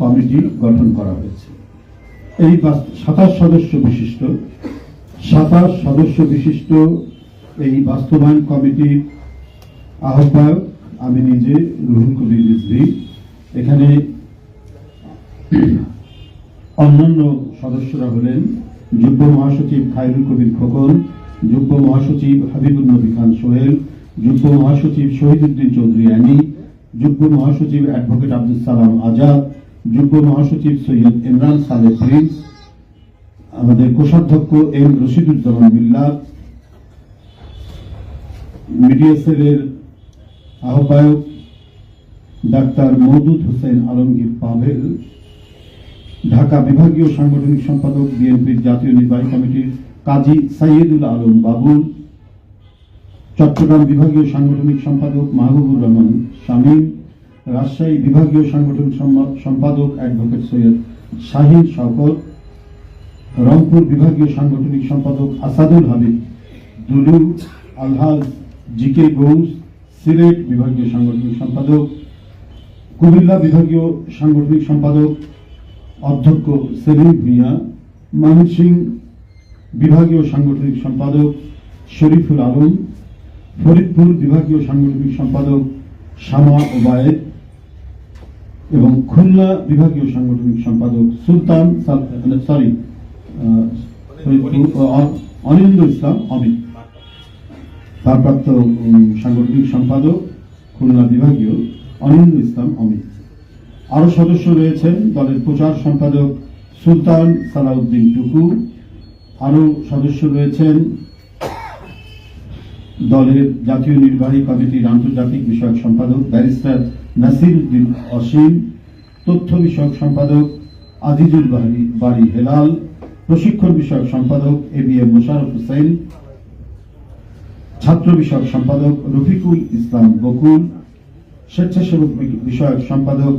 Committee গঠন করা হয়েছে। এই সাতাশ সদস্য বিশিষ্ট, সাতাশ সদস্য বিশিষ্ট এই বাস্তবায়ন কমিটির আহ্বায়ক আমি নিজে রুহুল কবির রিজভি। এখানে অন্যান্য সদস্যরা হলেন যুগ্ম মহাসচিব খায়রুল কবির খোকন, যুগ্ম মহাসচিব হাবিবুল নবী খান সোহেল, যুগ্ম মহাসচিব শহীদুদ্দিন চৌধুরী আনি যুগ্ম মহাসচিব অ্যাডভোকেট আব্দুল সালাম আজাদ যুগ্ম মহাসচিব সৈয়দ ইমরান সালেহ প্রিন্স আমাদের কোষাধ্যক্ষ এম রশিদুজ্জামান বিল্লাহ মিডিয়া সেলের আহ্বায়ক ডাক্তার মৌদুদ হোসেন আলমগীর পাভেল, ঢাকা বিভাগীয় সাংগঠনিক সম্পাদক বিএনপির জাতীয় নির্বাহী কমিটির কাজী সাইয়েদুল আলম বাবুল, চট্টগ্রাম বিভাগীয় সাংগঠনিক সম্পাদক মাহবুবুর রহমান শামীম রাজশাহী বিভাগীয় সাংগঠনিক সম্পা- সম্পাদক অ্যাডভোকেট সৈয়দ শাহিন শওকত, রংপুর বিভাগীয় সাংগঠনিক সম্পাদক আসাদুল হাবিব দুলু আলহাজ জি কে ঘোষ সিলেট বিভাগীয় সাংগঠনিক সম্পাদক, কুমিল্লা বিভাগীয় সাংগঠনিক সম্পাদক অধ্যক্ষ সেলিম ভুঁইয়া ময়মনসিং বিভাগীয় সাংগঠনিক সম্পাদক শরীফুল আলম, ফরিদপুর বিভাগীয় সাংগঠনিক সম্পাদক শামা ওবায়েদ এবং খুলনা বিভাগীয় সাংগঠনিক সম্পাদক সুলতান সরি অনিন্দ ইসলাম। অমিত। ভারপ্রাপ্ত সাংগঠনিক সম্পাদক খুলনা বিভাগীয় অনিন্দ ইসলাম অমিত। আরও সদস্য রয়েছেন দলের প্রচার সম্পাদক সুলতান সালাউদ্দিন টুকু। আরও সদস্য রয়েছেন দলের জাতীয় নির্বাহী কমিটির আন্তর্জাতিক বিষয়ক সম্পাদক ব্যারিস্টার নাসির উদ্দিন অসীম, তথ্য বিষয়ক সম্পাদক আজিজুল বাহারি বাড়ি হেলাল, প্রশিক্ষণ বিষয়ক সম্পাদক A B M Mosharraf Hossain ছাত্র বিষয়ক সম্পাদক রফিকুল ইসলাম বকুল, স্বেচ্ছাসেবক বিষয়ক সম্পাদক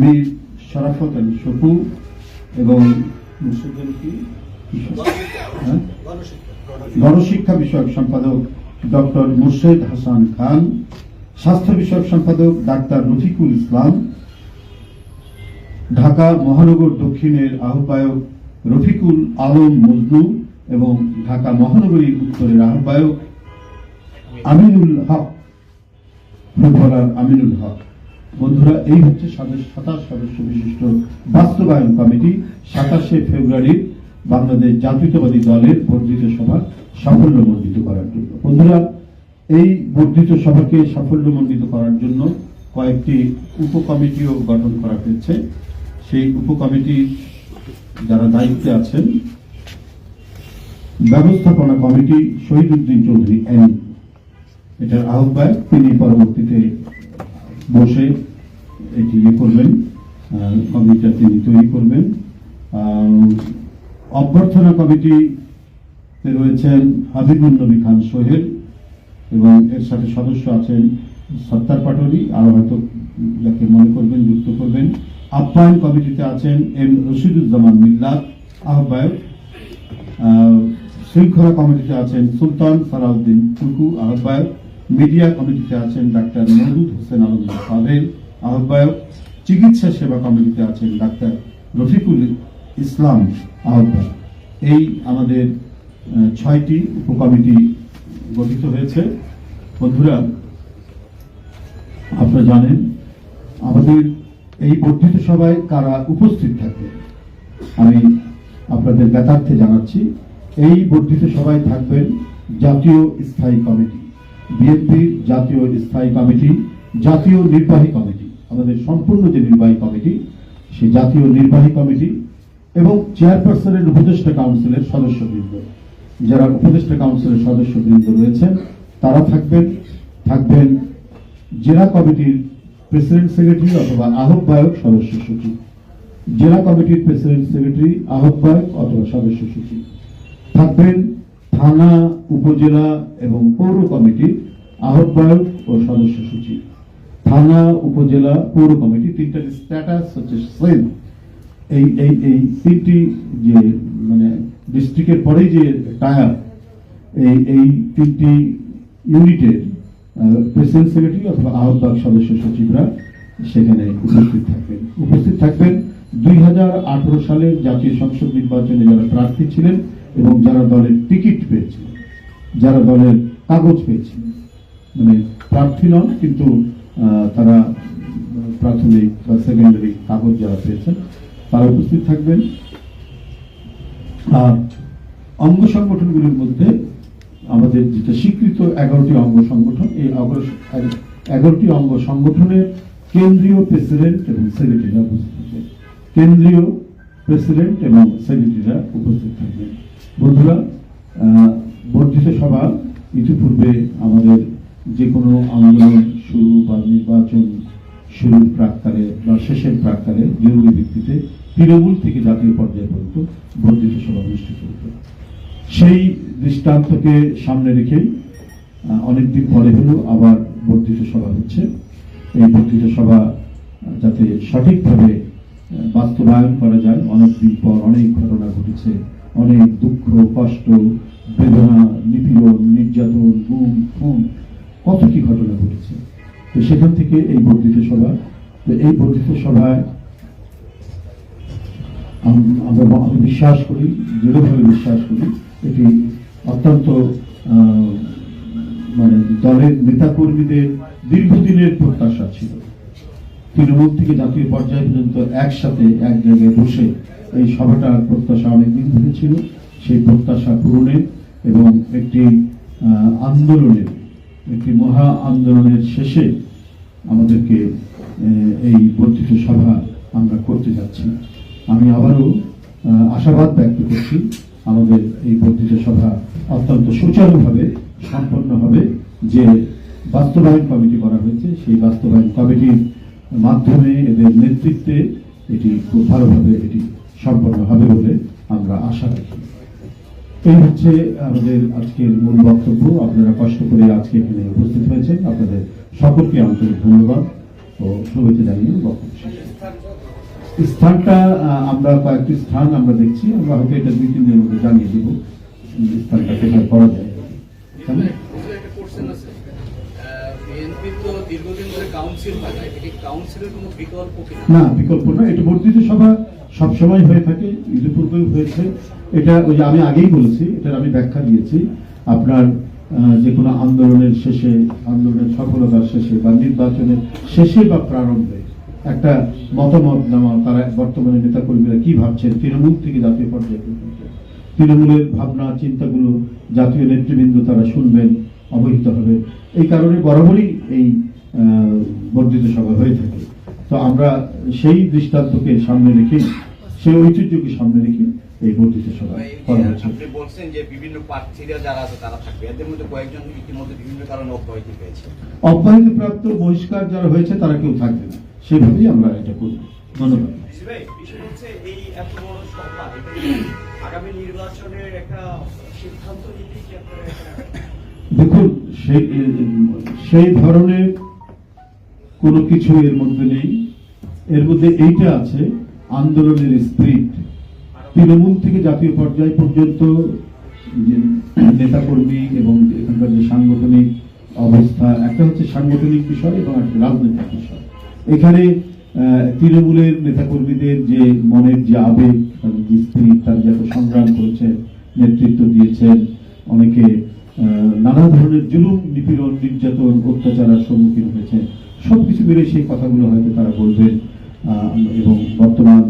মীর শরাফত আলী শপু এবং? গণশিক্ষা বিষয়ক সম্পাদক ডক্টর মুর্শেদ হাসান খান স্বাস্থ্য বিষয়ক সম্পাদক ডাক্তার রফিকুল ইসলাম, ঢাকা মহানগর দক্ষিণের আহ্বায়ক রফিকুল আলম মজনু এবং ঢাকা মহানগরী উত্তরের আহ্বায়ক আমিনুল হক ফুটবলার আমিনুল হক। বন্ধুরা, এই হচ্ছে সাতাশ সদস্য বিশিষ্ট বাস্তবায়ন কমিটি। সাতাশে ফেব্রুয়ারি বাংলাদেশ জাতীয়তাবাদী দলের বর্ধিত সভা সাফল্যমণ্ডিত করার জন্য। বন্ধুরা এই বর্ধিত সভাকে সাফল্যমণ্ডিত করার জন্য কয়েকটি উপকমিটিও গঠন করা হয়েছে। সেই উপকমিটির যারা দায়িত্বে আছেন, ব্যবস্থাপনা কমিটি শহীদুদ্দিন চৌধুরী এনি এটার আহ্বায়ক তিনি পরবর্তীতে বসে এটি ইয়ে করবেন কমিটিটা তিনি তৈরি করবেন। অভ্যর্থনা কমিটিতে রয়েছেন হাবিবুল নবী খান সোহেল এবং এর সাথে সদস্য আছেন সত্তার পাটলি আরও হয়তো যাকে মনে করবেন, যুক্ত করবেন। আপ্যায়ন কমিটিতে আছেন এম রশিদুজ্জামান মিল্লাত আহ্বায়ক। শৃঙ্খলা কমিটিতে আছেন সুলতান সালাউদ্দিন টুকু আহ্বায়ক। মিডিয়া কমিটিতে আছেন ডাক্তার মহদুদ হোসেন আলমদার পাভেল আহ্বায়ক। চিকিৎসা সেবা কমিটিতে আছেন ডাক্তার রফিকুল ইসলাম আহ্বায়ক। এই আমাদের ছয়টি উপকমিটি গঠিত হয়েছে। বন্ধুরা, আপনারা জানেন, আমাদের এই বর্ধিত সভায় কারা উপস্থিত থাকবে? আমি আপনাদের ব্যথার্থে জানাচ্ছি, এই বর্ধিত সভায় থাকবেন জাতীয় স্থায়ী কমিটি, বিএনপির জাতীয় স্থায়ী কমিটি, জাতীয় নির্বাহী কমিটি, আমাদের সম্পূর্ণ যে নির্বাহী কমিটি সেই জাতীয় নির্বাহী কমিটি এবং চেয়ারপারসনের উপদেষ্টা কাউন্সিলের সদস্যবৃন্দ। যারা উপদেষ্টা কাউন্সিলের সদস্যবৃন্দ রয়েছেন, তারা থাকবেন থাকবেন জেলা কমিটির প্রেসিডেন্ট সেক্রেটারি অথবা আহ্বায়ক সদস্য সচিব। জেলা কমিটির প্রেসিডেন্ট সেক্রেটারি, আহ্বায়ক অথবা সদস্য সচিব। থাকবেন থানা, উপজেলা এবং পৌর কমিটির আহ্বায়ক ও সদস্য সচিব। থানা, উপজেলা, পৌর কমিটি তিনটার স্ট্যাটাস হচ্ছে সেম এই এই এই তিনটি যে ডিস্ট্রিক্টের পরেই যে টায়ার, এই এই তিনটি ইউনিটের প্রেসিডেন্ট সেক্রেটারি অথবা আহ্বায়ক সদস্য সচিবরা সেখানে উপস্থিত থাকবেন। উপস্থিত থাকবেন দুই সালের জাতীয় সংসদ নির্বাচনে যারা প্রার্থী ছিলেন এবং যারা দলের টিকিট পেয়েছিলেন, যারা দলের কাগজ পেয়েছিলেন। মানে প্রার্থী নন, কিন্তু তারা প্রাথমিক বা সেকেন্ডারি কাগজ যারা পেয়েছেন, তারা উপস্থিত থাকবেন। অঙ্গ সংগঠনগুলির মধ্যে আমাদের যেটা স্বীকৃত এগারোটি অঙ্গ সংগঠন, এই এগারোটি অঙ্গ সংগঠনের কেন্দ্রীয় প্রেসিডেন্ট এবং সেক্রেটারিরা উপস্থিত থাকবেন কেন্দ্রীয় প্রেসিডেন্ট এবং সেক্রেটারিরা উপস্থিত থাকবেন বন্ধুরা বর্ধিত সভা ইতিপূর্বে আমাদের যে কোনো আন্দোলন শুরু বা নির্বাচন শুরুর প্রাককালে বা শেষের প্রাককালে জরুরি ভিত্তিতে তৃণমূল থেকে জাতীয় পর্যায়ে পর্যন্ত বর্ধিত সভা অনুষ্ঠিত হতো। সেই দৃষ্টান্তকে সামনে রেখেই অনেকদিন পরে হলেও আবার বর্ধিত সভা হচ্ছে। এই বর্ধিত সভা যাতে সঠিকভাবে বাস্তবায়ন করা যায়। অনেকদিন পর অনেক ঘটনা ঘটেছে। অনেক দুঃখ, কষ্ট, বেদনা, নিপীড়ন, নির্যাতন, গুম, খুন, কত কি ঘটনা ঘটেছে। তো সেখান থেকে এই বর্ধিত সভা, তো এই বর্ধিত সভায় আমরা বিশ্বাস করি, দৃঢ়ভাবে বিশ্বাস করি। এটি অত্যন্ত মানে দলের নেতাকর্মীদের দীর্ঘদিনের প্রত্যাশা ছিল। তৃণমূল থেকে জাতীয় পর্যায় পর্যন্ত একসাথে এক জায়গায় বসে এই সভাটার প্রত্যাশা অনেকদিন ধরে ছিল। সেই প্রত্যাশা পূরণের এবং একটি আন্দোলনের, একটি মহা আন্দোলনের শেষে আমাদেরকে এই বর্ধিত সভা আমরা করতে যাচ্ছি। আমি আবারও আশাবাদ ব্যক্ত করছি আমাদের এই বর্ধিত সভা অত্যন্ত সুচারুভাবে সম্পন্ন হবে যে বাস্তবায়ন কমিটি করা হয়েছে, সেই বাস্তবায়ন কমিটির মাধ্যমে এদের নেতৃত্বে এটি খুব ভালোভাবে এটি সম্পন্ন হবে বলে আমরা আশা রাখি। এই হচ্ছে আমাদের আজকের মূল বক্তব্য। আপনারা কষ্ট করে আজকে এখানে উপস্থিত হয়েছেন। আপনাদের সকলকে আন্তরিক ধন্যবাদ ও শুভেচ্ছা জানিয়ে বক্তব্য শেষ। স্থানটা আমরা কয়েকটি স্থান আমরা দেখছি আমরা হয়তো এটা দুই তিন দিনের মধ্যে জানিয়ে দেব স্থানটা কোথায় করা যায়। না বিকল্প না এটা বর্ধিত সভা সবসময় হয়ে থাকে ইতিপূর্বেও হয়েছে। এটা ওই যে আমি আগেই বলেছি এটার আমি ব্যাখ্যা দিয়েছি। আপনার যে কোনো আন্দোলনের শেষে আন্দোলনের সফলতার শেষে বা নির্বাচনের শেষে বা প্রারম্ভে একটা মতামত নেওয়া তারা বর্তমানে নেতাকর্মীরা কি ভাবছেন? তৃণমূল থেকে জাতীয় পর্যায়ে তৃণমূলের ভাবনা চিন্তাগুলো জাতীয় নেতৃবৃন্দ তারা শুনবেন অবহিত হবে। এই কারণে বরাবরই এই বর্ধিত সভা হয়ে থাকে। তো আমরা সেই দৃষ্টান্তকে সামনে রেখে সেই ঐতিহ্যকে সামনে রেখে এই বর্ধিত সভা এই করা হচ্ছে। আপনি বলছেন যে বিভিন্ন প্রার্থীরা যারা আছে তারা থাকবে। এদের মধ্যে কয়েকজন ইতিমধ্যে বিভিন্ন কারণে অব্যাহতি পেয়েছে। অব্যাহতি প্রাপ্ত বহিষ্কার যারা হয়েছে তারা কেউ থাকবে না। সেভাবেই আমরা এটা করব। ধন্যবাদ। দেখুন সেই সেই ধরনের কোনো কিছু এর মধ্যে নেই। এর মধ্যে এইটা আছে আন্দোলনের স্পিরিট তৃণমূল থেকে জাতীয় পর্যায় পর্যন্ত যে নেতাকর্মী এবং এখানকার যে সাংগঠনিক অবস্থা একটা হচ্ছে সাংগঠনিক বিষয় এবং একটা রাজনৈতিক বিষয়। এখানে তৃণমূলের নেতাকর্মীদের যে মনের যে আবেগ তাদের যে স্পিরিট তারা যে সংগ্রাম করেছেন নেতৃত্ব দিয়েছেন, অনেকে নানা ধরনের জুলুম, নিপীড়ন, নির্যাতন, অত্যাচারের সম্মুখীন হয়েছেন। সবকিছু মিলে সেই কথাগুলো হয়তো তারা বলবেন এবং বর্তমান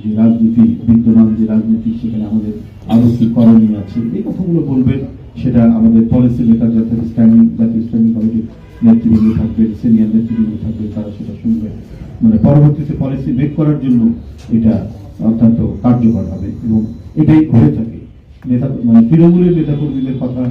যে রাজনীতি, বিদ্যমান যে রাজনীতি, সেখানে আমাদের আরও কি করণীয় আছে। এই কথাগুলো বলবেন, সেটা আমাদের পলিসি মেকার জাতীয় স্ট্যান্ডিং জাতীয় স্ট্যান্ডিং কমিটির নেতৃবৃন্দ থাকবে সিনিয়র নেতৃবৃন্দ থাকবে, তারা সেটা শুনবে। মানে পরবর্তীতে পলিসি মেক করার জন্য এটা অত্যন্ত কার্যকর হবে এবং এটাই হয়ে থাকে। নেতা মানে তৃণমূলের নেতাকর্মীদের কথা